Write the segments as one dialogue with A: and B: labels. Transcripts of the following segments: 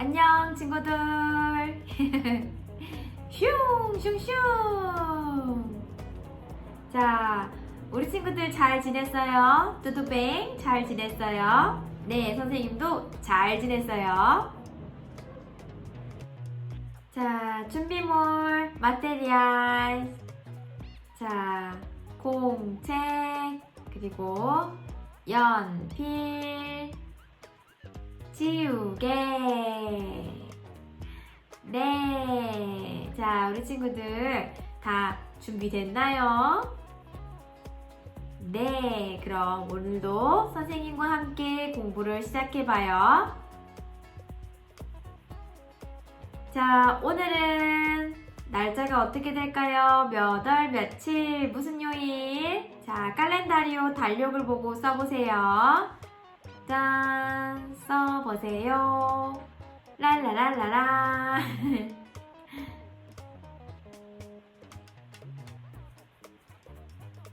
A: 안녕 친구들. 슝, 슝, 슝. 자, 우리 친구들 잘 지냈어요? 뚜두뱅 잘 지냈어요? 네, 선생님도 잘 지냈어요. 자, 준비물, 마테리알. 자, 공책, 그리고 연필, 지우개. 네. 자, 우리 친구들 다 준비됐나요? 네. 그럼 오늘도 선생님과 함께 공부를 시작해봐요. 자, 오늘은 날짜가 어떻게 될까요? 몇 월, 며칠, 무슨 요일? 자, 칼렌다리오 달력을 보고 써보세요. 짠, 써보세요. 랄라랄라라.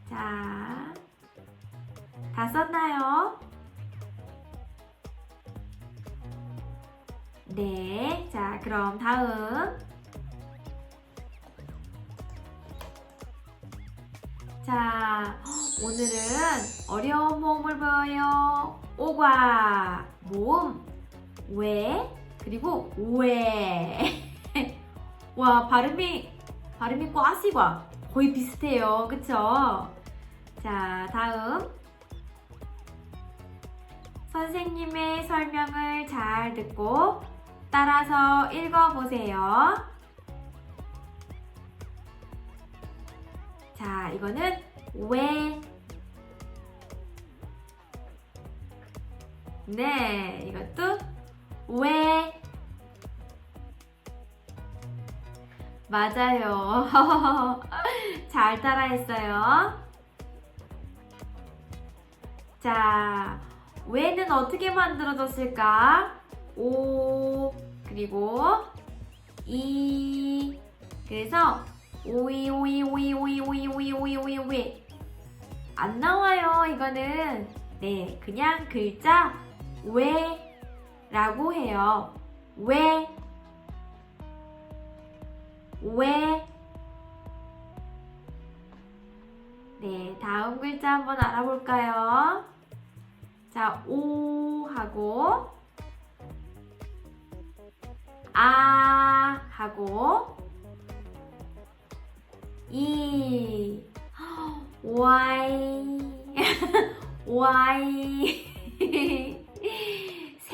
A: 자, 다 썼나요? 네, 자, 그럼 다음. 자, 오늘은 어려운 모음을 배워요. 오과, 모음, 왜, 그리고 왜. 와, 발음이, 발음이 꽈시과 거의 비슷해요. 그쵸? 자, 다음. 선생님의 설명을 잘 듣고 따라서 읽어보세요. 자, 이거는 왜. 네, 이것도 왜. 맞아요. 잘 따라했어요. 자, 왜는 어떻게 만들어졌을까? 오, 그리고 이. 그래서 오이 오이 오이 오이 오이 오이 오이 오이 오이 안 나와요 이거는 네 그냥 글자 왜 라고 해요. 왜? 왜? 네, 다음 글자 한번 알아볼까요? 자, 오 하고 아 하고 이. Y Y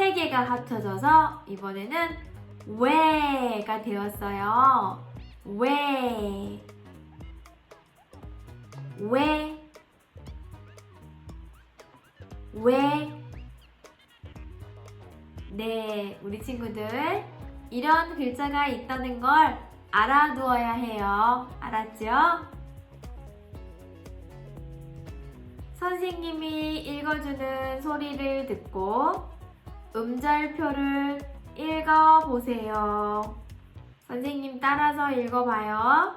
A: 세 개가 합쳐져서 이번에는 왜가 되었어요. 왜? 왜? 왜? 네, 우리 친구들 이런 글자가 있다는 걸 알아두어야 해요. 알았죠? 선생님이 읽어주는 소리를 듣고 음절표를 읽어보세요. 선생님 따라서 읽어봐요.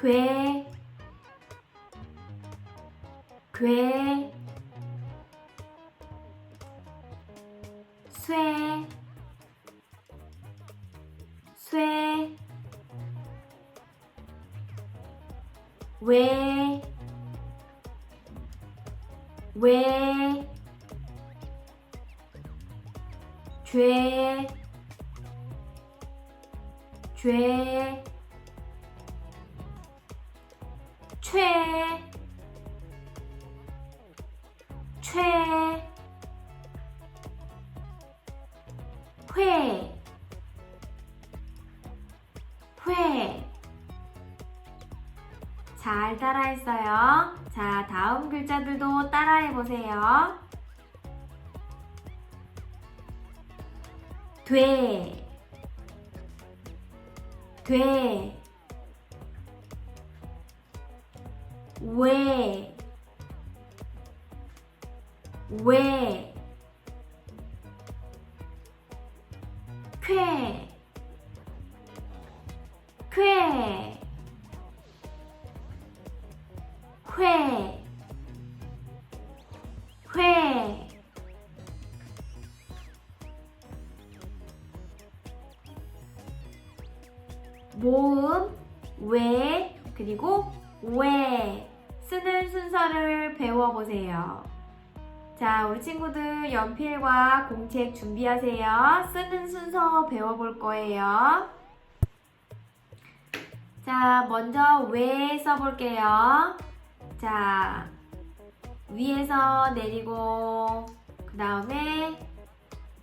A: 괴, 괴, 쇠, 쇠, 왜, 왜, 죄, 죄, 최, 최, 회, 회. 잘 따라했어요. 자, 다음 글자들도 따라해보세요. 돼, 돼, 왜, 왜, 왜, 그리고 왜 쓰는 순서를 배워보세요. 자, 우리 친구들 연필과 공책 준비하세요. 쓰는 순서 배워볼 거예요. 자, 먼저 왜 써볼게요. 자, 위에서 내리고, 그 다음에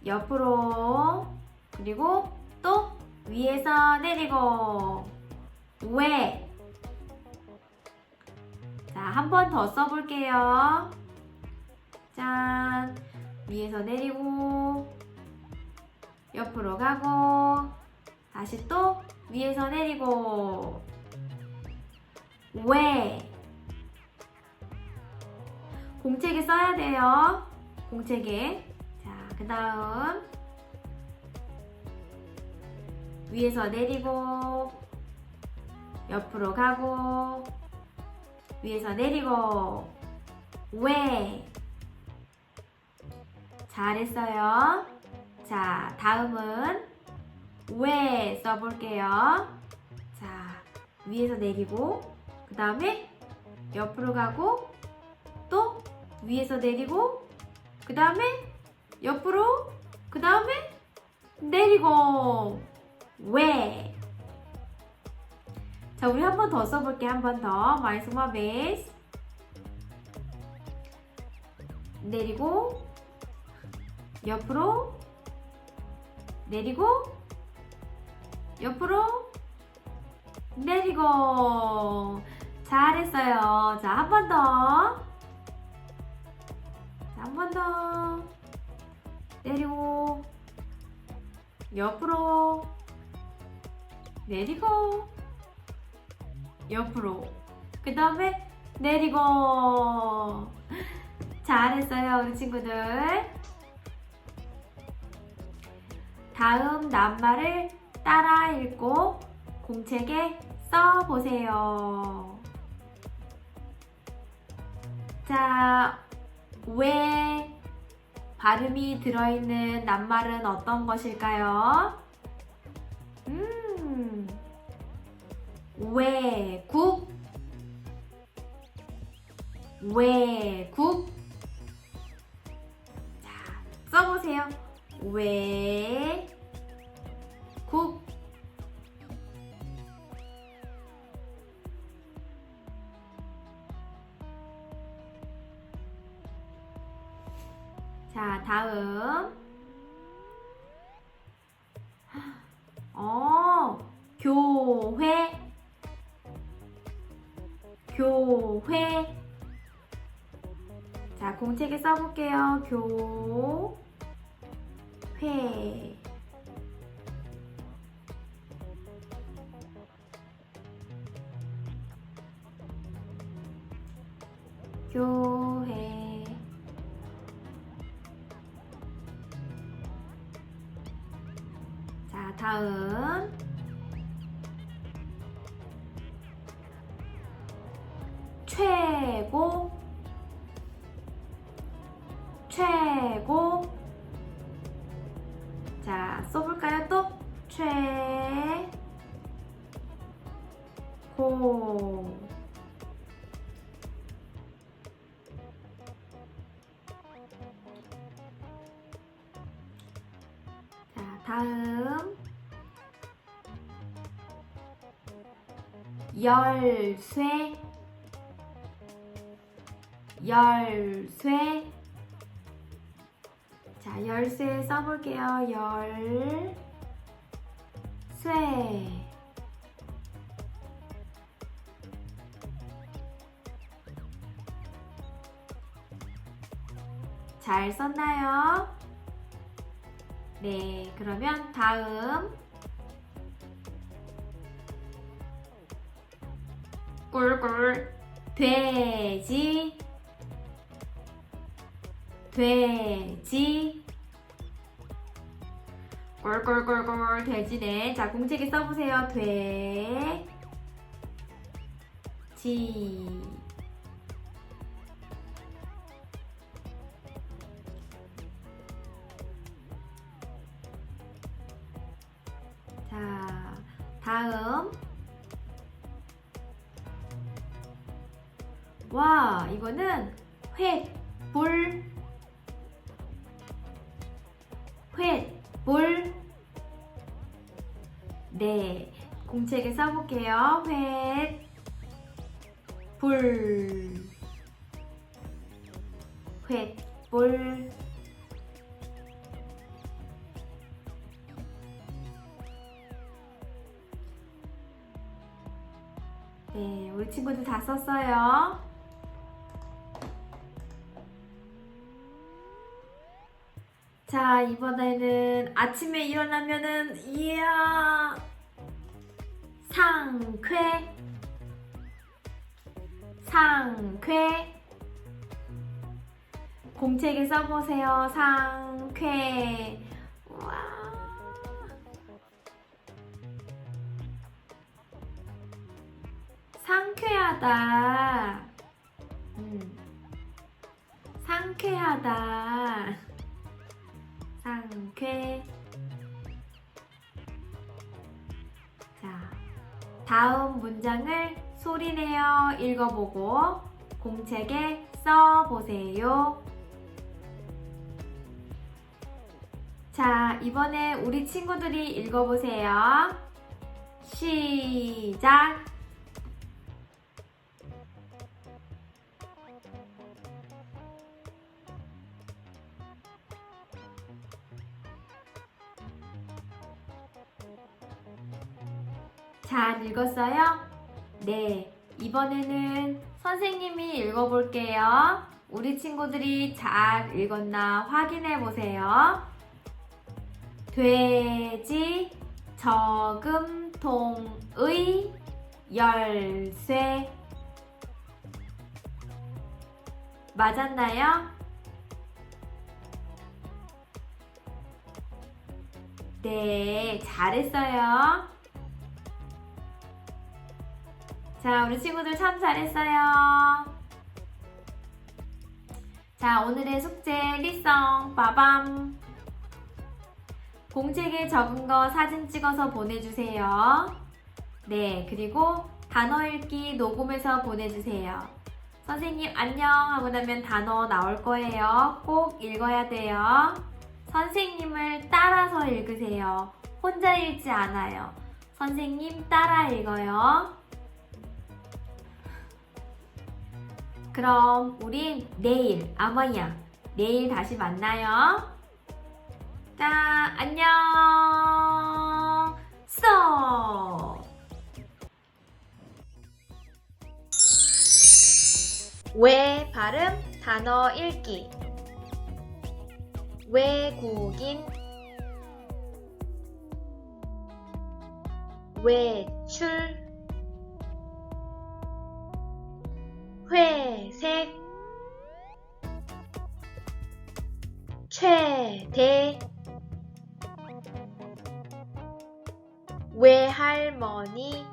A: 옆으로, 그리고 또 위에서 내리고, 왜. 자, 한 번 더 써볼게요. 짠. 위에서 내리고, 옆으로 가고, 다시 또 위에서 내리고, 왜. 공책에 써야 돼요. 공책에. 자, 그 다음. 위에서 내리고, 옆으로 가고, 위에서 내리고, 왜. 잘했어요. 자, 다음은 왜 써볼게요. 자, 위에서 내리고, 그 다음에 옆으로 가고, 또 위에서 내리고, 그 다음에 옆으로, 그 다음에 내리고, 왜. 자, 우리 한 번 더 써볼게, 한 번 더. Mais uma vez. 내리고, 옆으로, 내리고, 옆으로, 내리고. 잘했어요. 자, 한 번 더. 자, 한번 더. 내리고, 옆으로, 내리고, 옆으로. 그 다음에 내리고. 잘했어요, 우리 친구들. 다음 낱말을 따라 읽고 공책에 써보세요. 자, 왜 발음이 들어있는 낱말은 어떤 것일까요? 음, 외국, 외국. 자, 써보세요. 외국. 자, 다음. 공책에 써볼게요. 교회. 교회. 자, 다음. 자, 써볼까요? 또. 최. 고. 자, 다음. 열쇠. 열쇠. 자, 열쇠 써볼게요. 열. 쇠. 잘 썼나요? 네, 그러면 다음. 꿀꿀. 돼지. 돼지. 꿀꿀꿀꿀 돼지네. 자, 공책에 써보세요. 돼. 지. 자, 다음. 와, 이거는 회, 볼, 공책에 써볼게요. 회, 불, 회, 볼. 네, 우리 친구들 다 썼어요. 자, 이번에는 아침에 일어나면은, 이야, 상쾌, 상쾌. 공책에 써보세요. 상쾌. 와. 상쾌하다. 음. 상쾌하다. 상쾌. 다음 문장을 소리내어 읽어보고 공책에 써보세요. 자, 이번에 우리 친구들이 읽어보세요. 시작. 잘 읽었어요? 네. 이번에는 선생님이 읽어볼게요. 우리 친구들이 잘 읽었나 확인해 보세요. 돼지 저금통의 열쇠 맞았나요? 네, 잘했어요. 자, 우리 친구들 참 잘했어요. 자, 오늘의 숙제 리성 빠밤. 공책에 적은 거 사진 찍어서 보내주세요. 네, 그리고 단어 읽기 녹음해서 보내주세요. 선생님 안녕 하고 나면 단어 나올 거예요. 꼭 읽어야 돼요. 선생님을 따라서 읽으세요. 혼자 읽지 않아요. 선생님 따라 읽어요. 그럼 우린 내일, 아마야, 내일 다시 만나요. 자, 안녕. 써. 왜 발음 단어 읽기. 외국인 외출 회색. 최대. 외할머니.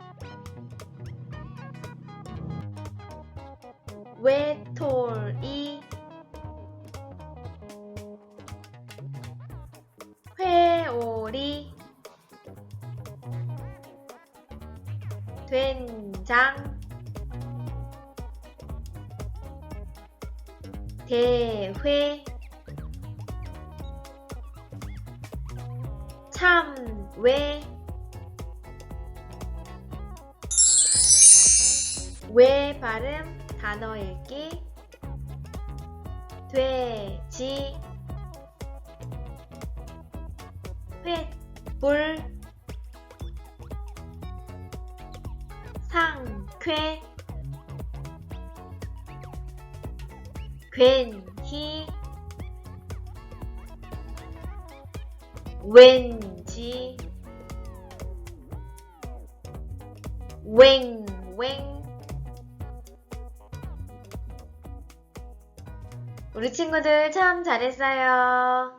A: 외톨이. 회오리. 된장 대회. 참외. 외 발음 단어 읽기. 돼지. 횃불. 상쾌 괜히 왠지 웽웽 우리 친구들 참 잘했어요.